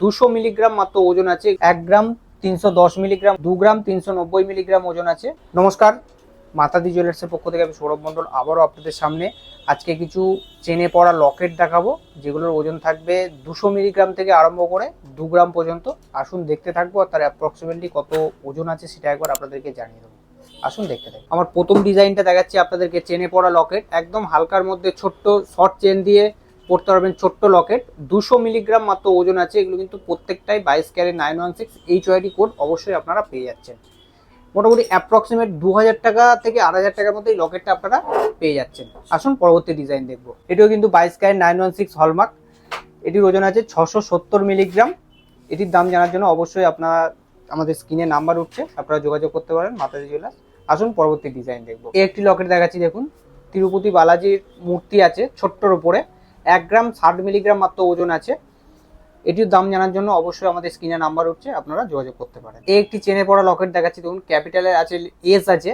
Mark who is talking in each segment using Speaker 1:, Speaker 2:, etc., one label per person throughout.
Speaker 1: দুশো মিলিগ্রাম মাত্র ওজন আছে, এক গ্রাম তিনশো দশ মিলিগ্রাম, দু গ্রাম তিনশো নব্বই মিলিগ্রাম ওজন আছে। নমস্কার, মাতাদি জুয়েলার্সের পক্ষ থেকে আমি সৌরভ মণ্ডল আবারও আপনাদের সামনে। আজকে কিছু চেনে পড়া লকেট দেখাবো, যেগুলোর ওজন থাকবে দুশো মিলিগ্রাম থেকে আরম্ভ করে দু গ্রাম পর্যন্ত। আসুন দেখতে থাকব আর তার অ্যাপ্রক্সিমেটলি কত ওজন আছে সেটা একবার আপনাদেরকে জানিয়ে দেবো। আসুন দেখতে থাকুন আমার প্রথম ডিজাইনটা দেখাচ্ছি আপনাদেরকে চেনে পড়া লকেট, একদম হালকার মধ্যে ছোট্ট শর্ট চেন দিয়ে পড়তে পারবেন ছোট্ট লকেট। দুশো মিলিগ্রাম মাত্র ওজন আছে, এগুলো কিন্তু প্রত্যেকটাই বাইশ carat nine one six HUID code অবশ্যই আপনারা পেয়ে যাচ্ছেন। মোটামুটি অ্যাপ্রক্সিমেট দু হাজার টাকা থেকে আড়াই হাজার টাকার মধ্যে এই লকেটটা আপনারা পেয়ে যাচ্ছেন। আসুন পরবর্তী ডিজাইন দেখব। এটিও কিন্তু বাইশ carat nine one six hallmark এটির ওজন আছে ছশো সত্তর মিলিগ্রাম। এটির দাম জানার জন্য অবশ্যই আপনারা আমাদের স্ক্রিনে নাম্বার উঠছে, আপনারা যোগাযোগ করতে পারেন, মাতাজি জুয়েলার্স আসুন পরবর্তী ডিজাইন দেখব। এই একটি লকেট দেখাচ্ছি, দেখুন। তিরুপতি বালাজির মূর্তি আছে, ছোট্টর উপরে। এক গ্রাম ষাট মিলিগ্রাম মাত্র ওজন আছে। এটির দাম জানার জন্য অবশ্যই আমাদের স্ক্রিনে নাম্বার উঠছে, আপনারা যোগাযোগ করতে পারেন। এই একটি চেনে পড়া লকেট দেখাচ্ছি, দেখুন ক্যাপিটালের আছে, এস আছে,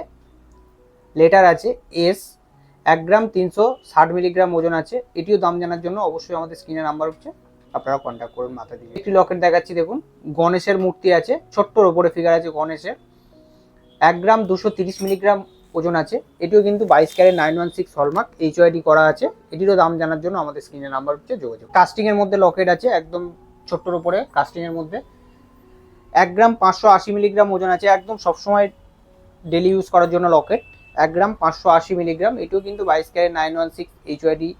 Speaker 1: লেটার আছে, এস, এক গ্রাম তিনশো ষাট মিলিগ্রাম ওজন আছে। এটিও দাম জানার জন্য অবশ্যই আমাদের স্ক্রিনে নাম্বার উঠছে, আপনারা কন্ট্যাক্ট করুন মাথা দিয়ে। একটি লকেট দেখাচ্ছি, দেখুন, গণেশের মূর্তি আছে ছোট্টর ওপরে ফিগার আছে গণেশের। এক গ্রাম দুশো তিরিশ মিলিগ্রাম ওজন আছে। এটিও কিন্তু বাইশ carat nine one six hallmark. HUID করা আছে। এটিরও দাম জানার জন্য আমাদের স্ক্রিনে নাম্বার হচ্ছে যোগাযোগ। কাস্টিং এর মধ্যে লকেট আছে একদম ছোট্টর উপরে কাস্টিং এর মধ্যে। এক গ্রাম পাঁচশো আশি মিলিগ্রাম ওজন আছে। একদম সবসময় ডেলি ইউজ করার জন্য লকেট। এক গ্রাম পাঁচশো আশি মিলিগ্রাম। এটিও কিন্তু বাইশ carat nine one six HUID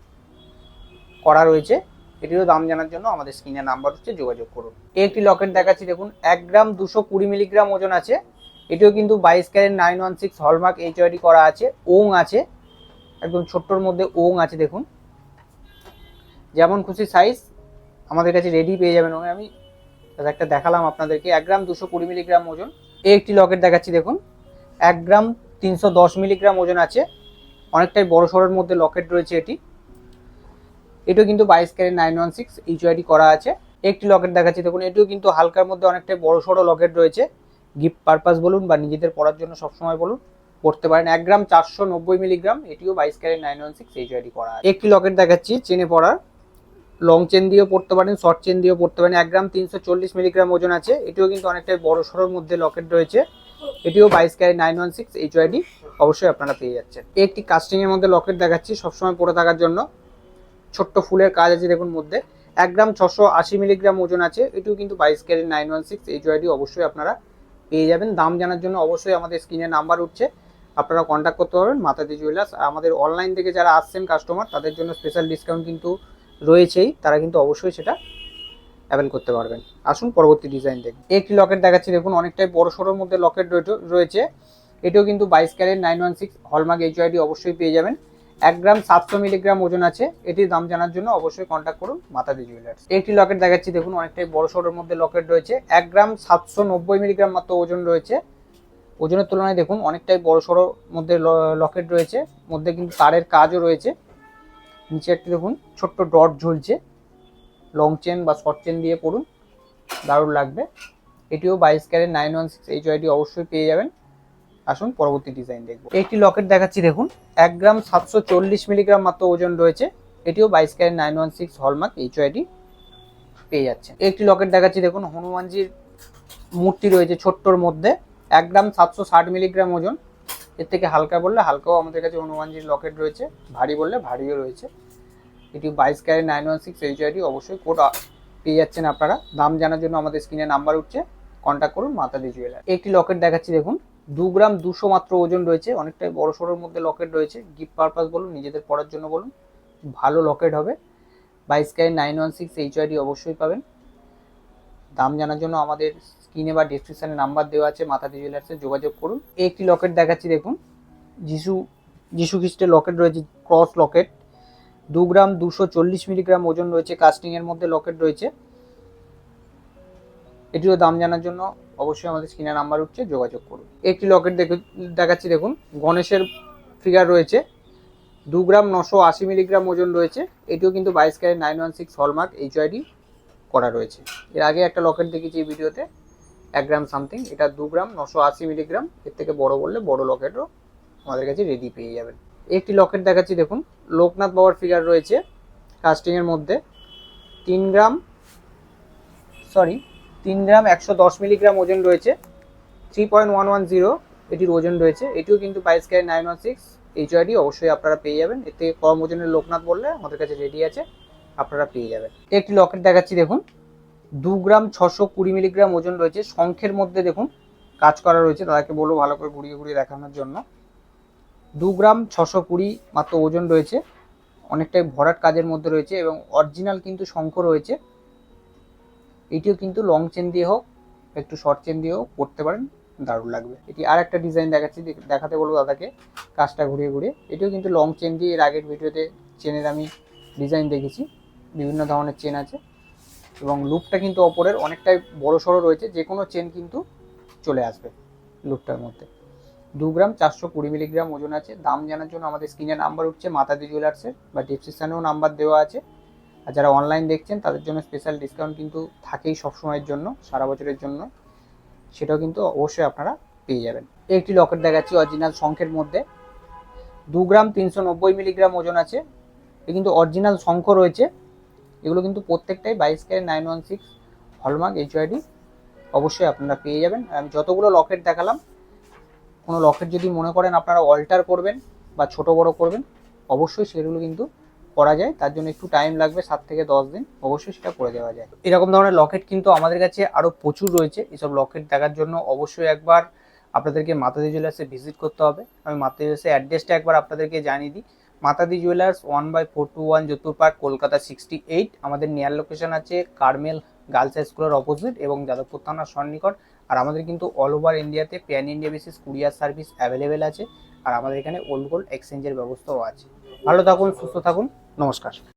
Speaker 1: করা রয়েছে। এটিরও দাম জানার জন্য আমাদের স্ক্রিনে নাম্বার হচ্ছে যোগাযোগ করুন। একটি লকেট দেখাচ্ছি, দেখুন। এক গ্রাম দুশো কুড়ি মিলিগ্রাম ওজন আছে। এটিও কিন্তু বাইশ carat nine one six hallmark HUID করা আছে, ওং আছে, একদম ছোট্টর মধ্যে ওং আছে দেখুন। যেমন খুশি সাইজ আমাদের কাছে রেডি পেয়ে যাবেন ওং আমি একটা দেখালাম আপনাদেরকে, এক গ্রাম দুশো কুড়ি মিলিগ্রাম ওজন। এই একটি লকেট দেখাচ্ছি দেখুন। এক গ্রাম তিনশো দশ মিলিগ্রাম ওজন আছে। অনেকটাই বড় সড়োর মধ্যে লকেট রয়েছে এটি। এটিও কিন্তু বাইশ carat nine one six HUID করা আছে। একটি লকেট দেখাচ্ছি দেখুন, এটিও কিন্তু হালকার মধ্যে অনেকটাই বড় সড়ো লকেট রয়েছে। গিফট পারপাস বলুন বা নিজেদের পড়ার জন্য সবসময় বলুন, পড়তে পারেন। এক গ্রাম চারশো নব্বই মিলিগ্রাম এটিও বাইশ carat nine one six HUID করা একটি লকেট দেখাচ্ছি, চেনে পড়ার লং চেন দিয়েও পড়তে পারেন শর্ট চেন দিয়েও পড়তে পারেন। এক গ্রাম তিনশো চল্লিশ মিলিগ্রাম ওজন আছে। এটিও কিন্তু অনেকটাই বড় সড়োর মধ্যে লকেট রয়েছে। এটিও বাইশ carat nine one six HUID অবশ্যই আপনারা পেয়ে যাচ্ছেন। একটি কাস্টিং এর মধ্যে লকেট দেখাচ্ছি, সবসময় পড়ে থাকার জন্য। ছোট্ট ফুলের কাজ আছে দেখুন মধ্যে। এক গ্রাম ছশো আশি মিলিগ্রাম ওজন আছে। এটিও কিন্তু বাইশ carat nine one six HUID অবশ্যই আপনারা পেয়ে যাবেন। দাম জানার জন্য অবশ্যই আমাদের স্ক্রিনে নাম্বার উঠছে। আপনারা কন্ট্যাক্ট করতে পারবেন মাতাদি জুয়েলার্স আমাদের অনলাইন থেকে যারা আসছেন কাস্টমার তাদের জন্য স্পেশাল ডিসকাউন্ট কিন্তু রয়েছেই। তারা কিন্তু অবশ্যই সেটা অ্যাভেল করতে পারবেন। আসুন পরবর্তী ডিজাইন দেখুন একটি লকেট দেখাচ্ছি, দেখুন, অনেকটাই বড় সড়োর মধ্যে লকেট রয়েছে। এটিও কিন্তু বাইশ carat nine one six hallmark H অবশ্যই পেয়ে যাবেন। এক গ্রাম সাতশো মিলিগ্রাম ওজন আছে। এটির দাম জানার জন্য অবশ্যই কন্ট্যাক্ট করুন মাতাদি জুয়েলার্স একটি লকেট দেখাচ্ছি, দেখুন, অনেকটাই বড় সড়োর মধ্যে লকেট রয়েছে। এক গ্রাম সাতশো নব্বই মিলিগ্রাম মাত্র ওজন রয়েছে। ওজনের তুলনায় দেখুন, অনেকটাই বড় সড়ো মধ্যে লকেট রয়েছে। মধ্যে কিন্তু তারের কাজও রয়েছে। নিচে একটি দেখুন, ছোট্ট ডট ঝুলছে। লং চেন বা শর্ট চেন দিয়ে পড়ুন। দারুণ লাগবে। এটিও বাইশ carat nine one six H অবশ্যই পেয়ে যাবেন। আসুন পরবর্তী ডিজাইন দেখব। একটি লকেট দেখাচ্ছি দেখুন। এক গ্রাম সাতশো চল্লিশ মিলিগ্রাম মাত্র ওজন রয়েছে। এটিও বাইশ carat nine one six hallmark HUID পেয়ে যাচ্ছে। একটি লকেট দেখাচ্ছি দেখুন হনুমানজির মূর্তি রয়েছে ছোট্টর মধ্যে। এক গ্রাম সাতশো ষাট মিলিগ্রাম ওজন। এর থেকে হালকা বললে হালকাও আমাদের কাছে হনুমানজির লকেট রয়েছে। ভারী বললে ভারীও রয়েছে। এটি বাইশ carat nine one six HUID অবশ্যই কোড পেয়ে যাচ্ছেন আপনারা। দাম জানার জন্য আমাদের স্ক্রিনে নাম্বার উঠছে। কন্ট্যাক্ট করুন মাতাদি জুয়েলার একটি লকেট দেখাচ্ছি দেখুন। দু গ্রাম দুশো মাত্র ওজন রয়েছে, অনেকটাই বড় সড়োর মধ্যে লকেট রয়েছে। গিফট পারপাস বলুন, নিজেদের পড়ার জন্য বলুন, ভালো লকেট হবে। বাইশ carat nine one six HUID অবশ্যই পাবেন। দাম জানার জন্য আমাদের স্ক্রিনে বা ডিসক্রিপশানে নাম্বার দেওয়া আছে মাতাদি জুয়েলার্সে যোগাযোগ করুন। একটি লকেট দেখাচ্ছি, দেখুন। যিশু যিশু খ্রিস্টের লকেট রয়েছে ক্রস লকেট। দু গ্রাম দুশো চল্লিশ মিলিগ্রাম ওজন রয়েছে কাস্টিংয়ের মধ্যে লকেট রয়েছে। এটিরও দাম জানার জন্য অবশ্যই আমাদের স্ক্রিনে নাম্বার উঠছে, যোগাযোগ করুন। একটি লকেট দেখাচ্ছি, দেখুন, গণেশের ফিগার রয়েছে। দু গ্রাম নশো আশি মিলিগ্রাম ওজন রয়েছে। এটিও কিন্তু বাইশ carat nine one six hallmark UID করা রয়েছে। এর আগে একটা লকেট দেখেছি এই ভিডিওতে, এক গ্রাম সামথিং এটা দু গ্রাম নশো আশি মিলিগ্রাম এর থেকে বড় বললে বড় লকেটও আমাদের কাছে রেডি পেয়ে যাবেন। একটি লকেট দেখাচ্ছি, দেখুন, লোকনাথ বাবার ফিগার রয়েছে কাস্টিংয়ের মধ্যে। তিন গ্রাম সরি তিন গ্রাম একশো দশ মিলিগ্রাম ওজন রয়েছে। Three point one one zero এটির ওজন রয়েছে। এটিও কিন্তু বাইশ carat nine one six HUID অবশ্যই আপনারা পেয়ে যাবেন। এতে কম ওজনের লোকনাথ বললে আমাদের কাছে রেডি আছে, আপনারা পেয়ে যাবেন। একটি লকেট দেখাচ্ছি, দেখুন। দু গ্রাম ছশো কুড়ি মিলিগ্রাম ওজন রয়েছে। শঙ্খের মধ্যে দেখুন, কাজ করা রয়েছে। তাদেরকে বলব ভালো করে ঘুরিয়ে ঘুরিয়ে দেখানোর জন্য। দু গ্রাম ছশো কুড়ি মাত্র ওজন রয়েছে। অনেকটাই ভরাট কাজের মধ্যে রয়েছে এবং অরিজিনাল কিন্তু শঙ্খ রয়েছে। এটিও কিন্তু লং চেন দিয়ে হোক, একটু শর্ট চেন দিয়েও পড়তে পারেন, দারুণ লাগবে। এটি আর একটা ডিজাইন দেখাচ্ছি দেখাতে বলব দাদাকে, কাজটা ঘুরিয়ে ঘুরিয়ে। এটিও কিন্তু লং চেন দিয়ে এর আগের ভিডিওতে চেনের আমি ডিজাইন দেখেছি। বিভিন্ন ধরনের চেন আছে এবং লুপটা কিন্তু অপরের অনেকটাই বড় সড়ো রয়েছে যে কোনো চেন কিন্তু চলে আসবে লুপটার মধ্যে। দু গ্রাম চারশো কুড়ি মিলিগ্রাম ওজন আছে। দাম জানার জন্য আমাদের স্ক্রিনে নাম্বার উঠছে, মাতাদি জুয়েলার্সের বা ডিসক্রিপশানেও নাম্বার দেওয়া আছে। আর যারা অনলাইন দেখছেন, তাদের জন্য স্পেশাল ডিসকাউন্ট কিন্তু থাকেই সবসময়ের জন্য, সারা বছরের জন্য। সেটাও কিন্তু অবশ্যই আপনারা পেয়ে যাবেন। একটি লকেট দেখাচ্ছি অরিজিনাল শঙ্খের মধ্যে। দু গ্রাম তিনশো নব্বই মিলিগ্রাম ওজন আছে। এ কিন্তু অরিজিনাল শঙ্খ রয়েছে। এগুলো কিন্তু প্রত্যেকটাই বাইশ carat nine one six hallmark HUID অবশ্যই আপনারা পেয়ে যাবেন। আমি যতগুলো লকেট দেখালাম, কোনো লকেট যদি মনে করেন আপনারা অল্টার করবেন বা ছোট বড় করবেন, অবশ্যই সেগুলো কিন্তু করা যায়, তার জন্য একটু টাইম লাগবে, সাত থেকে দশ দিন, অবশ্যই সেটা করে দেওয়া যায়। এরকম ধরনের লকেট কিন্তু আমাদের কাছে আরও প্রচুর রয়েছে, এসব লকেট দেখার জন্য অবশ্যই একবার আপনাদেরকে মাতাদি জুয়েলার্সে ভিজিট করতে হবে। আমি মাতাদি জুয়েলার্সের অ্যাড্রেসটা একবার আপনাদেরকে জানিয়ে দিই। Matadi jewellers one by four two one Jodhpur park Kolkata sixty eight আমাদের নিয়ার লোকেশন আছে কার্মেল গার্লস হাই স্কুলের অপোজিট এবং যাদবপুর থানার সন্নিকট। আর আমাদের কিন্তু অল ওভার ইন্ডিয়াতে pan India basis courier service available আছে। আর আমাদের এখানে ওল্ড গোল্ড এক্সচেঞ্জের ব্যবস্থাও আছে। ভালো থাকুন, সুস্থ থাকুন। নমস্কার।